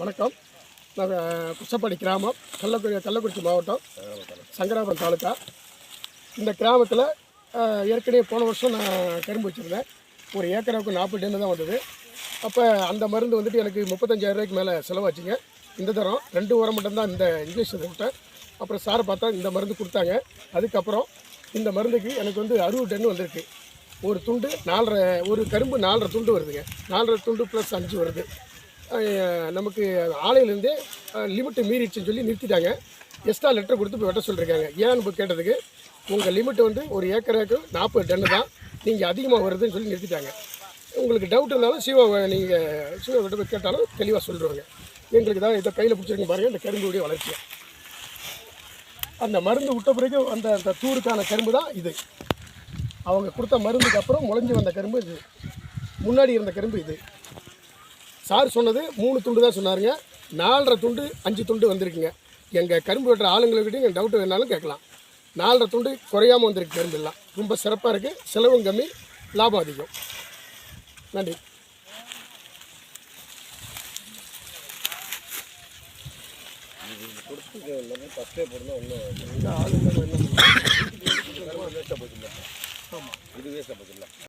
வணக்கம். நாங்கள் குஷப்பாடி கிராமம் கள்ளக்குடி கள்ளக்குறிச்சி மாவட்டம் சங்கராபுரம் தாலுக்கா இந்த கிராமத்தில் ஏற்கனவே போன வருஷம் நான் கரும்பு வச்சுருந்தேன். ஒரு ஏக்கராவுக்கு நாற்பது டன்னு தான் வந்தது. அப்போ அந்த மருந்து வந்துட்டு எனக்கு முப்பத்தஞ்சாயிரம் ரூபாய்க்கு மேலே செலவாச்சுங்க. இந்த தரம் ரெண்டு உரம் மட்டும்தான் இந்த இன்ஜெக்ஷன் விட்டேன் அப்புறம் சாரை பார்த்தா இந்த மருந்து கொடுத்தாங்க. அதுக்கப்புறம் இந்த மருந்துக்கு எனக்கு வந்து அறுபது டன்னு வந்திருக்கு. ஒரு துண்டு நாலரை ஒரு கரும்பு நாலரை துண்டு வருதுங்க. நாலரை துண்டு ப்ளஸ் அஞ்சு வருது. நமக்கு ஆலையிலேருந்தே லிமிட்டு மீறிடுச்சுன்னு சொல்லி நிறுத்திட்டாங்க. எக்ஸ்ட்ரா லெட்டர் கொடுத்து இப்போ வெட்ட சொல்லியிருக்காங்க ஏன்னு இப்போ கேட்டதுக்கு? உங்கள் லிமிட் வந்து ஒரு ஏக்கருக்கு நாற்பது டன்னு தான். நீங்கள் அதிகமாக வருதுன்னு சொல்லி நிறுத்திட்டாங்க. உங்களுக்கு டவுட் இருந்தாலும் சிவா நீங்கள் சிவா கிட்ட போய் கேட்டாலும் தெளிவாக சொல்லிடுவாங்க. எங்களுக்கு தான் இதை கையில் பிடிச்சிருக்கீங்க பாருங்கள் இந்த கரும்புடைய வளர்ச்சி. அந்த மருந்து விட்ட பிறகு அந்த அந்த தூருக்கான கரும்பு தான் இது. அவங்க கொடுத்த மருந்துக்கு அப்புறம் முளைஞ்சி வந்த கரும்பு இது. முன்னாடி இருந்த கரும்பு இது. சார் சொன்னது மூணு துண்டு தான் சொன்னாருங்க. நாலரை துண்டு அஞ்சு துண்டு வந்திருக்குங்க. எங்கள் கரும்பு வெட்டுற ஆளுங்கள்கிட்ட எங்கள் டவுட் வேணாலும் கேட்கலாம். நாலரை துண்டு குறையாமல் வந்திருக்கு கரும்பெல்லாம் ரொம்ப சிறப்பாக இருக்குது செலவும் கம்மி லாபம் அதிகம். நன்றி. கொடுத்துருக்க ஒன்றும் ஆளுங்க இது வேஸ்ட்டாக போச்சுல்ல